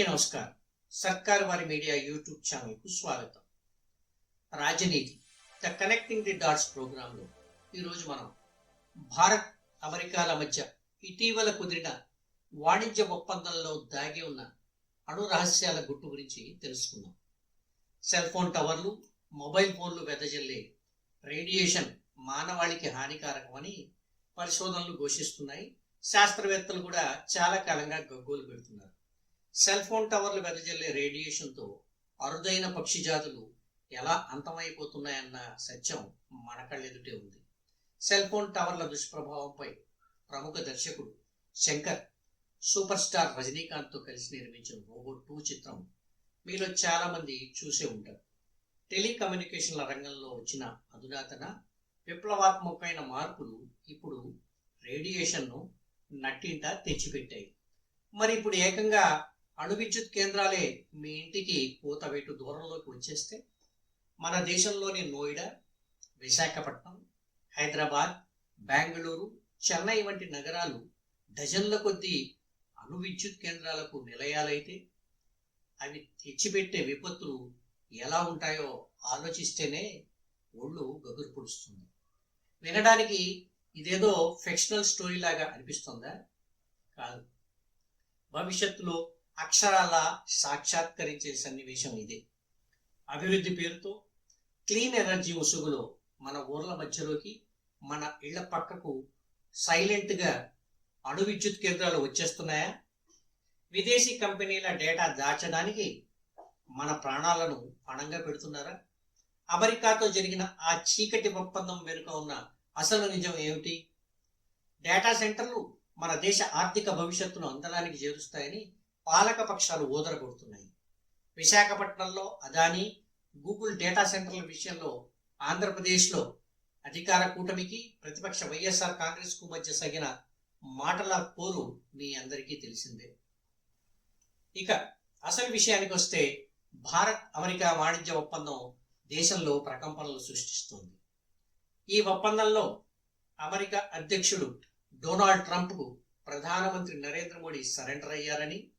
అందరికీ నమస్కారం. సర్కార్ వారి మీడియా యూట్యూబ్ ఛానల్కు స్వాగతం. రాజనీతి ద కనెక్టింగ్ ది డాట్స్ ప్రోగ్రాంలో ఈరోజు మనం భారత్ అమెరికాల మధ్య ఇటీవల కుదిరిన వాణిజ్య ఒప్పందంలో దాగి ఉన్న అణు రహస్యాల గుట్టు గురించి తెలుసుకుందాం. సెల్ ఫోన్ టవర్లు మొబైల్ ఫోన్లు వెదజల్లే రేడియేషన్ మానవాళికి హానికారకమని పరిశోధనలు ఘోషిస్తున్నాయి. శాస్త్రవేత్తలు కూడా చాలా కాలంగా గగ్గోలు పెడుతున్నారు. సెల్ ఫోన్ టవర్లు వెదజల్లే రేడియేషన్తో అరుదైన పక్షి జాతులు ఎలా అంతమైపోతున్నాయన్న సత్యం మన కళ్ళెదుటే ఉంది. సెల్ ఫోన్ టవర్ల దుష్ప్రభావంపై ప్రముఖ దర్శకుడు శంకర్ సూపర్ స్టార్ రజనీకాంత్తో కలిసి నిర్మించిన రోబో టూ చిత్రం మీలో చాలామంది చూసే ఉంటారు. టెలికమ్యూనికేషన్ల రంగంలో వచ్చిన అధునాతన విప్లవాత్మకమైన మార్పులు ఇప్పుడు రేడియేషన్ను నట్టింట తెచ్చిపెట్టాయి. మరి ఇప్పుడు ఏకంగా అణు విద్యుత్ కేంద్రాలే మీ ఇంటికి కూతవేటు దూరంలోకి వచ్చేస్తే మన దేశంలోని నోయిడా విశాఖపట్నం హైదరాబాద్ బెంగళూరు చెన్నై వంటి నగరాలు డజన్ల కొద్దీ అణు విద్యుత్ కేంద్రాలకు నిలయాలైతే అవి తెచ్చిపెట్టే విపత్తులు ఎలా ఉంటాయో ఆలోచిస్తేనే ఒళ్ళు గగురు పొడుస్తుంది. వినడానికి ఇదేదో ఫిక్షనల్ స్టోరీ లాగా అనిపిస్తుందా? కాదు. భవిష్యత్తులో అక్షరాల సాక్షాత్కరించే సన్నివేశం ఇదే. అభివృద్ధి పేరుతో క్లీన్ ఎనర్జీ ఉసుగులో మన ఊర్ల మధ్యలోకి మన ఇళ్ళ పక్కకు సైలెంట్గా అణు విద్యుత్ కేంద్రాలు వచ్చేస్తున్నాయా? విదేశీ కంపెనీల డేటా దాచడానికి మన ప్రాణాలను పణంగా పెడుతున్నారా? అమెరికాతో జరిగిన ఆ చీకటి ఒప్పందం వెనుక ఉన్న అసలు నిజం ఏమిటి? డేటా సెంటర్లు మన దేశ ఆర్థిక భవిష్యత్తును అందడానికి చేరుస్తాయని పాలక పక్షాలు ఊదరగొడుతున్నాయి. విశాఖపట్నంలో అదానీ గూగుల్ డేటా సెంటర్ల విషయంలో ఆంధ్రప్రదేశ్లో అధికార కూటమికి ప్రతిపక్ష వైఎస్ఆర్ కాంగ్రెస్కు మధ్య సాగిన మాటల పోరు మీ అందరికీ తెలిసిందే. ఇక అసలు విషయానికి వస్తే భారత్ అమెరికా వాణిజ్య ఒప్పందం దేశంలో ప్రకంపనలు సృష్టిస్తోంది. ఈ ఒప్పందంలో అమెరికా అధ్యక్షుడు డొనాల్డ్ ట్రంప్కు ప్రధానమంత్రి నరేంద్ర మోడీ సరెండర్ అయ్యారని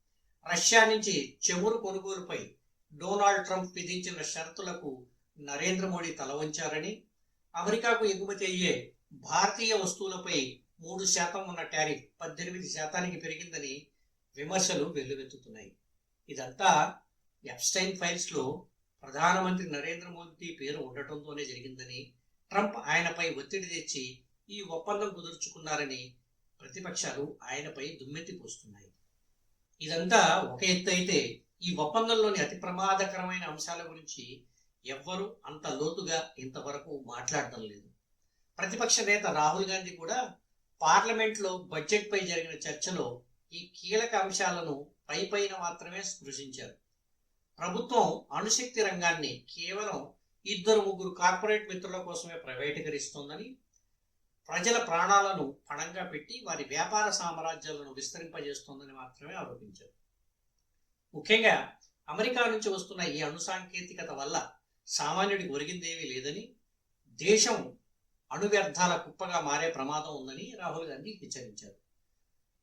రష్యా నుంచి చెమురు కొనుగోలుపై డొనాల్డ్ ట్రంప్ విధించిన షరతులకు నరేంద్ర మోడీ తలవంచారని అమెరికాకు ఎగుమతి అయ్యే భారతీయ వస్తువులపై మూడు శాతం ఉన్న టారిఫ్ పద్దెనిమిది శాతానికి పెరిగిందని విమర్శలు వెల్లువెత్తుతున్నాయి. ఇదంతా ఎప్స్టైన్ ఫైల్స్లో ప్రధానమంత్రి నరేంద్ర మోదీ పేరు ఉండటంతోనే జరిగిందని ట్రంప్ ఆయనపై ఒత్తిడి తెచ్చి ఈ ఒప్పందం కుదుర్చుకున్నారని ప్రతిపక్షాలు ఆయనపై దుమ్మెత్తి పోస్తున్నాయి. ఇదంతా ఒక ఎత్తు అయితే ఈ ఒప్పందంలోని అతి ప్రమాదకరమైన అంశాల గురించి ఎవ్వరూ అంత లోతుగా ఇంతవరకు మాట్లాడటం లేదు. ప్రతిపక్ష నేత రాహుల్ గాంధీ కూడా పార్లమెంట్లో బడ్జెట్పై జరిగిన చర్చలో ఈ కీలక అంశాలను పై పైన మాత్రమే స్పృశించారు. ప్రభుత్వం అణుశక్తి రంగాన్ని కేవలం ఇద్దరు ముగ్గురు కార్పొరేట్ మిత్రుల కోసమే ప్రైవేటీకరిస్తోందని ప్రజల ప్రాణాలను పణంగా పెట్టి వారి వ్యాపార సామ్రాజ్యాలను విస్తరింపజేస్తోందని మాత్రమే ఆరోపించారు. ముఖ్యంగా అమెరికా నుంచి వస్తున్న ఈ అణు సాంకేతికత వల్ల సామాన్యుడికి ఒరిగిందేమీ లేదని దేశం అణు వ్యర్థాల కుప్పగా మారే ప్రమాదం ఉందని రాహుల్ గాంధీ హెచ్చరించారు.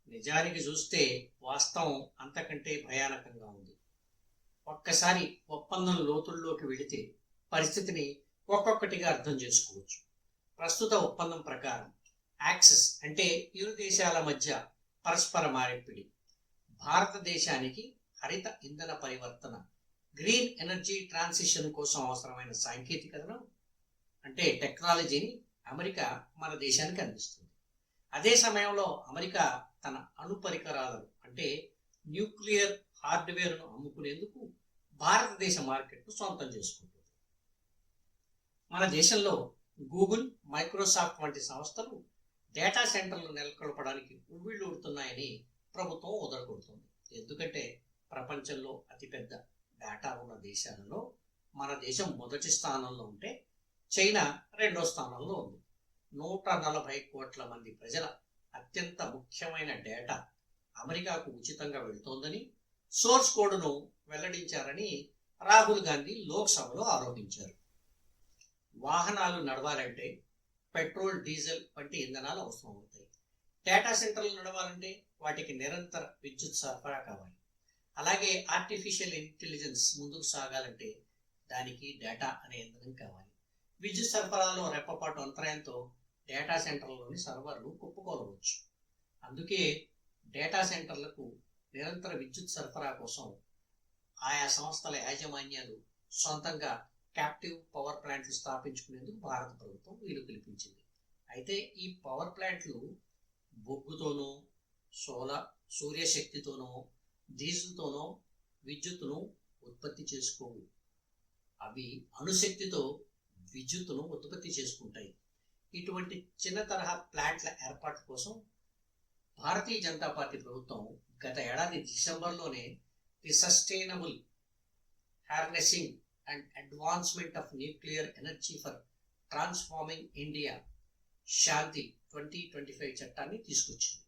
నిజానికి చూస్తే వాస్తవం అంతకంటే భయానకంగా ఉంది. ఒక్కసారి ఒప్పందం లోతుల్లోకి వెళితే పరిస్థితిని ఒక్కొక్కటిగా అర్థం చేసుకోవచ్చు. ప్రస్తుత ఒప్పందం ప్రకారం యాక్సెస్ అంటే ఇరు దేశాల మధ్య పరస్పర మార్పిడి భారతదేశానికి హరిత ఇంధన పరివర్తన గ్రీన్ ఎనర్జీ ట్రాన్సిషన్ కోసం అవసరమైన సాంకేతికతను అంటే టెక్నాలజీని అమెరికా మన దేశానికి అందిస్తుంది. అదే సమయంలో అమెరికా తన అణు పరికరాలను అంటే న్యూక్లియర్ హార్డ్వేర్ను అమ్ముకునేందుకు భారతదేశ మార్కెట్ను సొంతం చేసుకుంటుంది. మన దేశంలో గూగుల్ మైక్రోసాఫ్ట్ వంటి సంస్థలు డేటా సెంటర్లు నెలకొల్పడానికి ఉవ్విళ్ళూడుతున్నాయని ప్రభుత్వం వదలకొడుతుంది ఎందుకంటే ప్రపంచంలో అతిపెద్ద డేటా ఉన్న దేశాలలో మన దేశం మొదటి స్థానంలో ఉంటే చైనా రెండో స్థానంలో ఉంది. నూట నలభై కోట్ల మంది ప్రజల అత్యంత ముఖ్యమైన డేటా అమెరికాకు ఉచితంగా వెళుతోందని సోర్స్ కోడ్ను వెల్లడించారని రాహుల్ గాంధీ లోక్సభలో ఆరోపించారు. వాహనాలు నడవాలంటే పెట్రోల్ డీజిల్ వంటి ఇంధనాలు అవసరం అవుతాయి. డేటా సెంటర్లు నడవాలంటే వాటికి నిరంతర విద్యుత్ సరఫరా కావాలి. అలాగే ఆర్టిఫిషియల్ ఇంటెలిజెన్స్ ముందుకు సాగాలంటే దానికి డేటా అనే ఇంధనం కావాలి. విద్యుత్ సరఫరాలో రెప్పపాటు అంతరాయంతో డేటా సెంటర్లోని సర్వర్లు కుప్పకూలవచ్చు. అందుకే డేటా సెంటర్లకు నిరంతర విద్యుత్ సరఫరా కోసం ఆయా సంస్థల యాజమాన్యాలు సొంతంగా క్యాప్టివ్ పవర్ ప్లాంట్లు స్థాపించుకునేందుకు భారత ప్రభుత్వం వీలు కల్పించింది. అయితే ఈ పవర్ ప్లాంట్లు బొగ్గుతోనో సోలార్ సూర్యశక్తితోనో డీజిల్తోనో విద్యుత్తును ఉత్పత్తి చేసుకోవు. అవి అణుశక్తితో విద్యుత్తును ఉత్పత్తి చేసుకుంటాయి. ఇటువంటి చిన్న తరహా ప్లాంట్ల ఏర్పాటు కోసం భారతీయ జనతా పార్టీ ప్రభుత్వం గత ఏడాది డిసెంబర్లోనే the sustainable harnessing and advancement of nuclear energy for transforming India Shanti twenty twenty five చట్టాన్ని తీసుకొచ్చింది.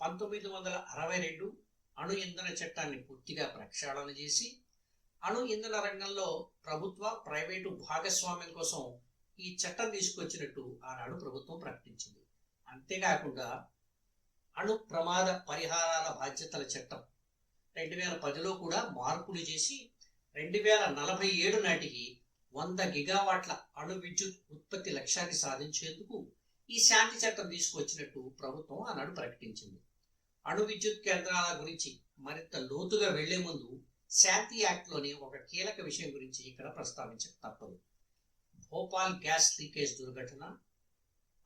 పంతొమ్మిది వందల అరవై రెండు అణు ఇంధన చట్టాన్ని పూర్తిగా ప్రక్షాళన చేసి అణు ఇంధన రంగంలో ప్రభుత్వ ప్రైవేటు భాగస్వామ్యం కోసం ఈ చట్టం తీసుకొచ్చినట్టు ఆనాడు ప్రభుత్వం ప్రకటించింది. అంతేకాకుండా అణు ప్రమాద పరిహారాల బాధ్యతల చట్టం రెండు వేల పదిలో కూడా మార్పులు చేసి రెండు వేల నలభై ఏడు నాటికి వంద గిగావాట్ల అణు విద్యుత్ ఉత్పత్తి లక్ష్యాన్ని సాధించేందుకు ఈ శాంతి చట్టం తీసుకొచ్చినట్టు ప్రభుత్వం ఆనాడు ప్రకటించింది. అణు విద్యుత్ కేంద్రాల గురించి మరింత లోతుగా వెళ్ళే ముందు శాంతి యాక్ట్లోని ఒక కీలక విషయం గురించి ఇక్కడ ప్రస్తావించక తప్పదు. భోపాల్ గ్యాస్ లీకేజ్ దుర్ఘటన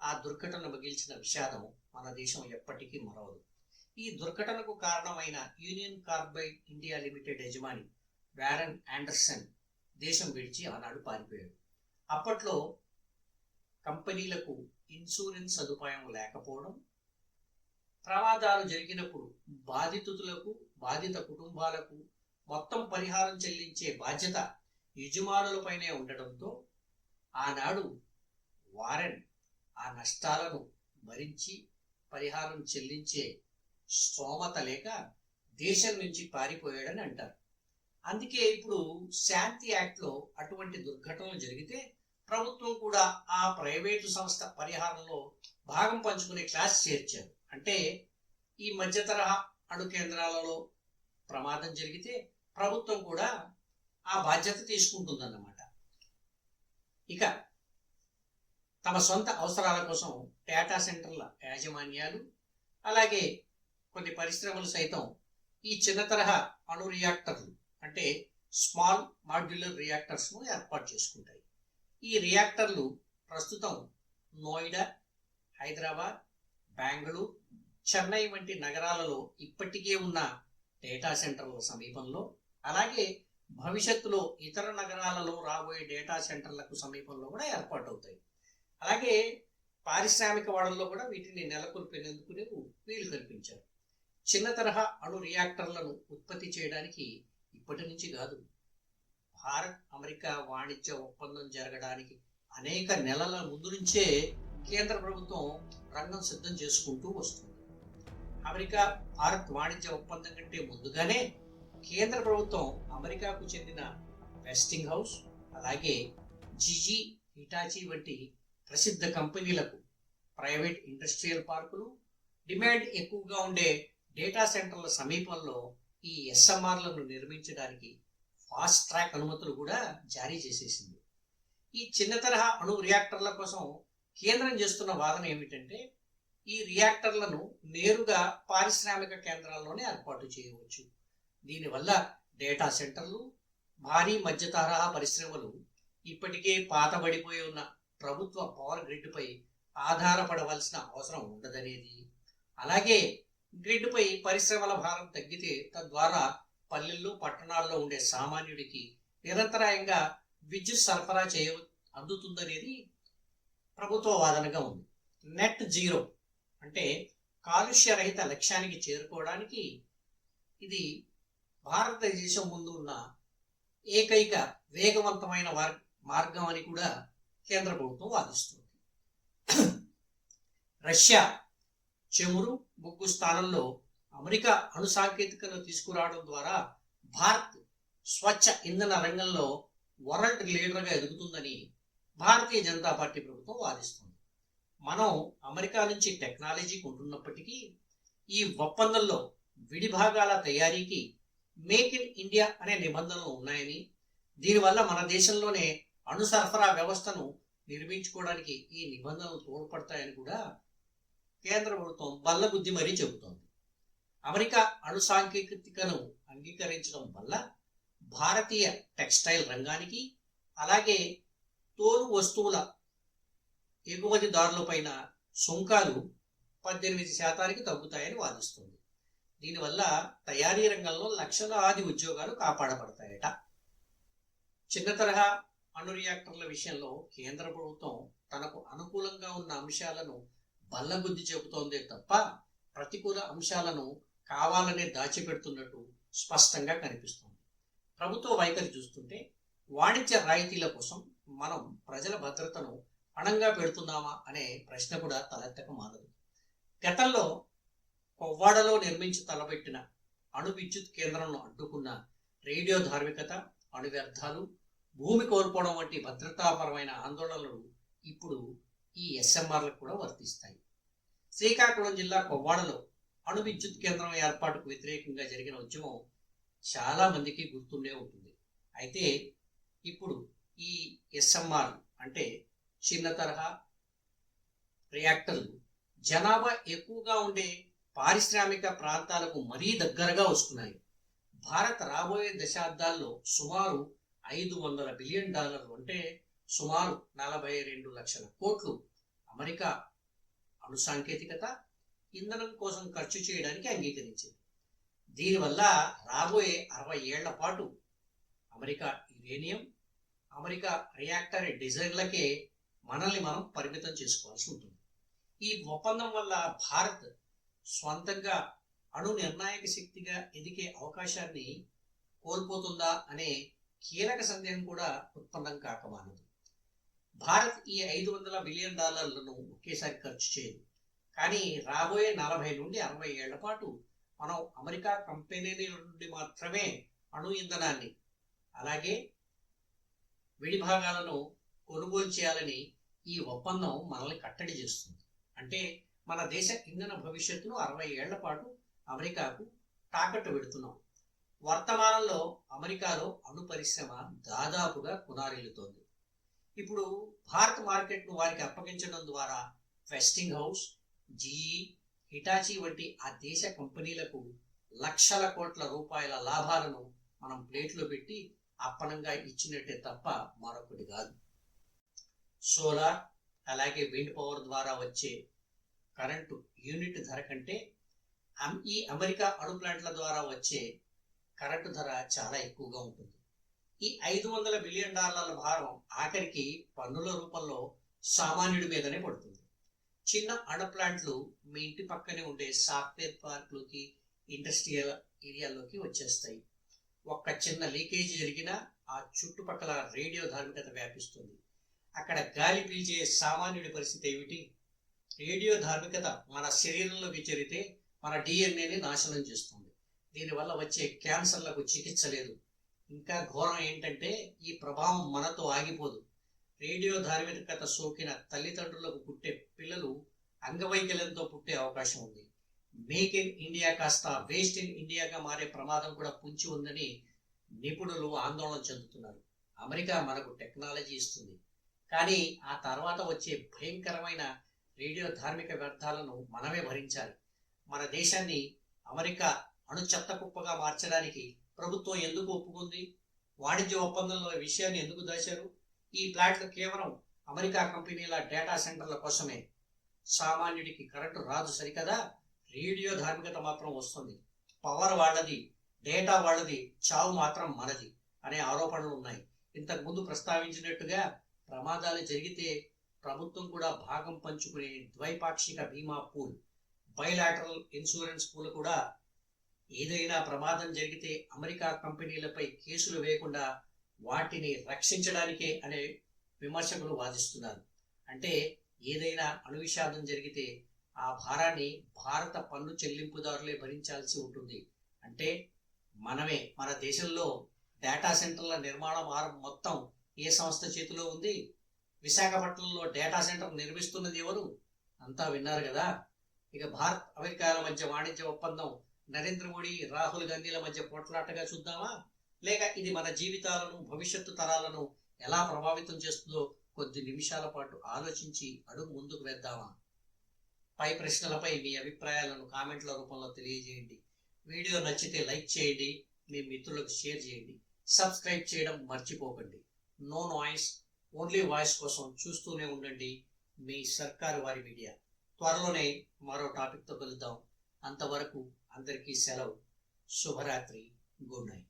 ఆ దుర్ఘటన మిగిల్చిన విషాదం మన దేశం ఎప్పటికీ మరవదు. ఈ దుర్ఘటనకు కారణమైన యూనియన్ కార్బైడ్ ఇండియా లిమిటెడ్ యజమాని వ్యారన్ ఆండర్సన్ దేశం విడిచి ఆనాడు పారిపోయాడు. అప్పట్లో కంపెనీలకు ఇన్సూరెన్స్ సదుపాయం లేకపోవడం ప్రమాదాలు జరిగినప్పుడు బాధితులకు బాధిత కుటుంబాలకు మొత్తం పరిహారం చెల్లించే బాధ్యత యజమానులపైనే ఉండడంతో ఆనాడు వారెన్ ఆ నష్టాలను భరించి పరిహారం చెల్లించే స్తోమత లేక దేశం నుంచి పారిపోయాడని అంటారు. అందుకే ఇప్పుడు శాంతి యాక్ట్లో అటువంటి దుర్ఘటనలు జరిగితే ప్రభుత్వం కూడా ఆ ప్రైవేటు సంస్థ పరిహారంలో భాగం పంచుకునే క్లాస్ చేర్చారు. అంటే ఈ మధ్య తరహా అణు కేంద్రాలలో ప్రమాదం జరిగితే ప్రభుత్వం కూడా ఆ బాధ్యత తీసుకుంటుందన్నమాట. ఇక తమ సొంత అవసరాల కోసం డేటా సెంటర్ల యాజమాన్యాలు అలాగే కొన్ని పరిశ్రమలు సైతం ఈ చిన్న తరహా అణు రియాక్టర్లు అంటే స్మాల్ మాడ్యులర్ రియాక్టర్స్ను ఏర్పాటు చేసుకుంటాయి. ఈ రియాక్టర్లు ప్రస్తుతం నోయిడా హైదరాబాద్ బెంగళూరు చెన్నై వంటి నగరాలలో ఇప్పటికే ఉన్న డేటా సెంటర్ల సమీపంలో అలాగే భవిష్యత్తులో ఇతర నగరాలలో రాబోయే డేటా సెంటర్లకు సమీపంలో కూడా ఏర్పాటు అవుతాయి అలాగే పారిశ్రామిక వాడల్లో కూడా వీటిని నెలకొల్పేందుకు వీలు కల్పించారు. చిన్న తరహా అణు రియాక్టర్లను ఉత్పత్తి చేయడానికి ఇప్పటి నుంచి కాదు. భారత్ అమెరికా వాణిజ్య ఒప్పందం జరగడానికి అనేక నెలల ముందు నుంచే కేంద్ర ప్రభుత్వం రంగం సిద్ధం చేసుకుంటూ వస్తుంది. అమెరికా భారత్ వాణిజ్య ఒప్పందం కంటే ముందుగానే కేంద్ర ప్రభుత్వం అమెరికాకు చెందిన వెస్టింగ్ హౌస్ అలాగే జిజి హిటాచి వంటి ప్రసిద్ధ కంపెనీలకు ప్రైవేట్ ఇండస్ట్రియల్ పార్కులు డిమాండ్ ఎక్కువగా ఉండే డేటా సెంటర్ల సమీపంలో ఈ ఎస్ఎంఆర్లను నిర్మించడానికి ఫాస్ట్ ట్రాక్ అనుమతులు కూడా జారీ చేసేసింది. ఈ చిన్న తరహా అణు రియాక్టర్ల కోసం కేంద్రం చేస్తున్న వాదన ఏమిటంటే ఈ రియాక్టర్లను నేరుగా పారిశ్రామిక కేంద్రాల్లోనే ఏర్పాటు చేయవచ్చు. దీనివల్ల డేటా సెంటర్లు భారీ మధ్య తరహా పరిశ్రమలు ఇప్పటికే పాతబడిపోయి ఉన్న ప్రభుత్వ పవర్ గ్రిడ్పై ఆధారపడవలసిన అవసరం ఉండదనేది. అలాగే గ్రిడ్పై పరిశ్రమల భారం తగ్గితే తద్వారా పల్లెల్లో పట్టణాల్లో ఉండే సామాన్యుడికి నిరంతరాయంగా విద్యుత్ సరఫరా చేయ అందుతుందనేది ప్రభుత్వ వాదనగా ఉంది. నెట్ జీరో అంటే కాలుష్య రహిత లక్ష్యానికి చేరుకోవడానికి ఇది భారతదేశం ముందు ఉన్న ఏకైక వేగవంతమైన మార్గం అని కూడా కేంద్ర ప్రభుత్వం వాదిస్తుంది. రష్యా చెమురు బొగ్గు స్థానంలో అమెరికా అణు సాంకేతికను తీసుకురావడం ద్వారా భారత్ స్వచ్ఛ ఇంధన రంగంలో వరల్డ్ లీడర్గా ఎదుగుతుందని భారతీయ జనతా పార్టీ ప్రభుత్వం వాదిస్తుంది. మనం అమెరికా నుంచి టెక్నాలజీ కొంటున్నప్పటికీ ఈ ఒప్పందంలో విడిభాగాల తయారీకి మేక్ ఇన్ ఇండియా అనే నిబంధనలు ఉన్నాయని దీనివల్ల మన దేశంలోనే అణు సరఫరా వ్యవస్థను నిర్మించుకోవడానికి ఈ నిబంధనలు తోడ్పడతాయని కూడా కేంద్ర ప్రభుత్వం బల్లబుద్ధి మరీ చెబుతోంది. అమెరికా అణు సాంకేతికను అంగీకరించడం వల్ల భారతీయ టెక్స్టైల్ రంగానికి అలాగే తోలు వస్తువుల ఎగుమతిదారులపైన సుంకాలు పద్దెనిమిది శాతానికి తగ్గుతాయని వాదిస్తుంది. దీనివల్ల తయారీ రంగంలో లక్షలాది ఉద్యోగాలు కాపాడబడతాయట. చిన్న తరహా అణు రియాక్టర్ల విషయంలో కేంద్ర ప్రభుత్వం తనకు అనుకూలంగా ఉన్న అంశాలను బల్లబుద్ధి చెబుతోందే తప్ప ప్రతికూల అంశాలను కావాలనే దాచిపెడుతున్నట్టు స్పష్టంగా కనిపిస్తోంది. ప్రభుత్వ వైఖరి చూస్తుంటే వాణిజ్య రాయితీల కోసం మనం ప్రజల భద్రతను పణంగా పెడుతున్నామా అనే ప్రశ్న కూడా తలెత్తక మానదు. గతంలో కొవ్వాడలో నిర్మించి తలబెట్టిన అణు విద్యుత్ కేంద్రంను అడ్డుకున్న రేడియో ధార్మికత అణు వ్యర్థాలు భూమి కోల్పోవడం వంటి భద్రతాపరమైన ఆందోళనలు ఇప్పుడు ఈ ఎస్ఎంఆర్లకు కూడా వర్తిస్తాయి. శ్రీకాకుళం జిల్లా కొవ్వాడలో అణు విద్యుత్ కేంద్రం ఏర్పాటుకు వ్యతిరేకంగా జరిగిన ఉద్యమం చాలా మందికి గుర్తుండే ఉంటుంది. అయితే ఇప్పుడు ఈ ఎస్ఎంఆర్ అంటే చిన్న తరహా రియాక్టర్లు జనాభా ఎక్కువగా ఉండే పారిశ్రామిక ప్రాంతాలకు మరీ దగ్గరగా వస్తున్నాయి. భారత్ రాబోయే దశాబ్దాల్లో సుమారు ఐదు వందల బిలియన్ డాలర్లు అంటే సుమారు నలభై రెండు లక్షల కోట్లు అమెరికా అణు సాంకేతికత ఇంధనం కోసం ఖర్చు చేయడానికి అంగీకరించింది. దీనివల్ల రాబోయే అరవై ఏళ్ళ పాటు అమెరికా యురేనియం అమెరికా రియాక్టర్ డిజైన్లకే మనల్ని మనం పరిమితం చేసుకోవాల్సి ఉంటుంది. ఈ ఒప్పందం వల్ల భారత్ స్వంతంగా అణు నిర్ణాయక శక్తిగా ఎదిగే అవకాశాన్ని కోల్పోతుందా అనే కీలక సందేహం కూడా ఉత్పన్నం కాకమానదు భారత్ ఈ ఐదు వందల బిలియన్ డాలర్లను ఒకేసారి ఖర్చు చేయదు. కానీ రాబోయే నలభై నుండి అరవై ఏళ్ళ పాటు మనం అమెరికా కంపెనీల నుండి మాత్రమే అణు ఇంధనాన్ని అలాగే విడి భాగాలను కొనుగోలు చేయాలని ఈ ఒప్పందం మనల్ని కట్టడి చేస్తుంది. అంటే మన దేశ ఇంధన భవిష్యత్తును అరవై ఏళ్ళ పాటు అమెరికాకు తాకట్టు పెడుతున్నాం. వర్తమానంలో అమెరికాలో అణు పరిశ్రమ దాదాపుగా కునారిల్లుతోంది ఇప్పుడు భారత్ మార్కెట్ను వారికి అప్పగించడం ద్వారా వెస్టింగ్ హౌస్ జీఈ హిటాచీ వంటి ఆ దేశ కంపెనీలకు లక్షల కోట్ల రూపాయల లాభాలను మనం ప్లేట్లో పెట్టి అప్పనంగా ఇచ్చినట్టే తప్ప మరొకటి కాదు. సోలార్ అలాగే విండ్ పవర్ ద్వారా వచ్చే కరెంటు యూనిట్ ధర కంటే ఈ అమెరికా అణు ప్లాంట్ల ద్వారా వచ్చే కరెంటు ధర చాలా ఎక్కువగా ఉంటుంది. ఈ ఐదు వందల బిలియన్ డాలర్ల భారం ఆఖరికి పన్నుల రూపంలో సామాన్యుడి మీదనే పడుతుంది. చిన్న అణు ప్లాంట్లు మీ ఇంటి పక్కనే ఉండే సాఫ్ట్వేర్ పార్క్లోకి ఇండస్ట్రియల్ ఏరియాలోకి వచ్చేస్తాయి. ఒక్క చిన్న లీకేజ్ జరిగినా ఆ చుట్టుపక్కల రేడియో ధార్మికత వ్యాపిస్తుంది. అక్కడ గాలి పీల్చే సామాన్యుడి పరిస్థితి ఏమిటి? రేడియో ధార్మికత మన శరీరంలోకి చేరితే మన డిఎన్ఏని నాశనం చేస్తుంది. దీనివల్ల వచ్చే క్యాన్సర్లకు చికిత్స లేదు. ఇంకా ఘోరం ఏంటంటే ఈ ప్రభావం మనతో ఆగిపోదు. రేడియో ధార్మికత సోకిన తల్లిదండ్రులకు పుట్టే పిల్లలు అంగవైకల్యంతో పుట్టే అవకాశం ఉంది. మేక్ ఇన్ ఇండియా కాస్త వేస్ట్ ఇన్ ఇండియాగా మారే ప్రమాదం కూడా పుంచి ఉందని నిపుణులు ఆందోళన చెందుతున్నారు. అమెరికా మనకు టెక్నాలజీ ఇస్తుంది. కానీ ఆ తర్వాత వచ్చే భయంకరమైన రేడియో ధార్మిక వ్యర్థాలను మనమే భరించాలి. మన దేశాన్ని అమెరికా అణు చెత్త కుప్పగా మార్చడానికి ప్రభుత్వం ఎందుకు ఒప్పుకుంది? వాణిజ్య ఒప్పందంలో విషయాన్ని ఎందుకు దాచారు? ఈ ప్లాట్లు కేవలం అమెరికా కంపెనీల డేటా సెంటర్ల కోసమే. సామాన్యుడికి కరెంటు రాదు సరికదా? రేడియో ధార్మికత మాత్రం వస్తుంది. పవర్ వాళ్ళది డేటా వాళ్ళది చావు మాత్రం మనది అనే ఆరోపణలు ఉన్నాయి. ఇంతకు ముందు ప్రస్తావించినట్టుగా ప్రమాదాలు జరిగితే ప్రభుత్వం కూడా భాగం పంచుకునే ద్వైపాక్షిక బీమా పూల్ బైలాటరల్ ఇన్సూరెన్స్ పూల్ కూడా ఏదైనా ప్రమాదం జరిగితే అమెరికా కంపెనీలపై కేసులు వేయకుండా వాటిని రక్షించడానికే అనే విమర్శకులు వాదిస్తున్నారు. అంటే ఏదైనా అణు విషాదం జరిగితే ఆ భారాన్ని భారత పన్ను చెల్లింపుదారులే భరించాల్సి ఉంటుంది. అంటే మనమే మన దేశంలో డేటా సెంటర్ల నిర్మాణం భారం మొత్తం ఏ సంస్థ చేతిలో ఉంది? విశాఖపట్నంలో డేటా సెంటర్ నిర్మిస్తున్నది ఎవరు? అంతా విన్నారు కదా. ఇక భారత్ అమెరికాల మధ్య వాణిజ్య ఒప్పందం నరేంద్ర మోడీ రాహుల్ గాంధీల మధ్య పోట్లాటగా చూద్దామా? లేక ఇది మన జీవితాలను భవిష్యత్తు తరాలను ఎలా ప్రభావితం చేస్తుందో కొద్ది నిమిషాల పాటు ఆలోచించి అడుగు ముందుకు వేద్దామా? పై ప్రశ్నలపై మీ అభిప్రాయాలను కామెంట్ల రూపంలో తెలియజేయండి. వీడియో నచ్చితే లైక్ చేయండి మీ మిత్రులకు షేర్ చేయండి. సబ్స్క్రైబ్ చేయడం మర్చిపోకండి. నో నాయిస్ ఓన్లీ వాయిస్ కోసం చూస్తూనే ఉండండి మీ సర్కారు వారి మీడియా. త్వరలోనే మరో టాపిక్తో కలుద్దాం. అంతవరకు అందరికీ సెలవు శుభరాత్రి గుడ్ నైట్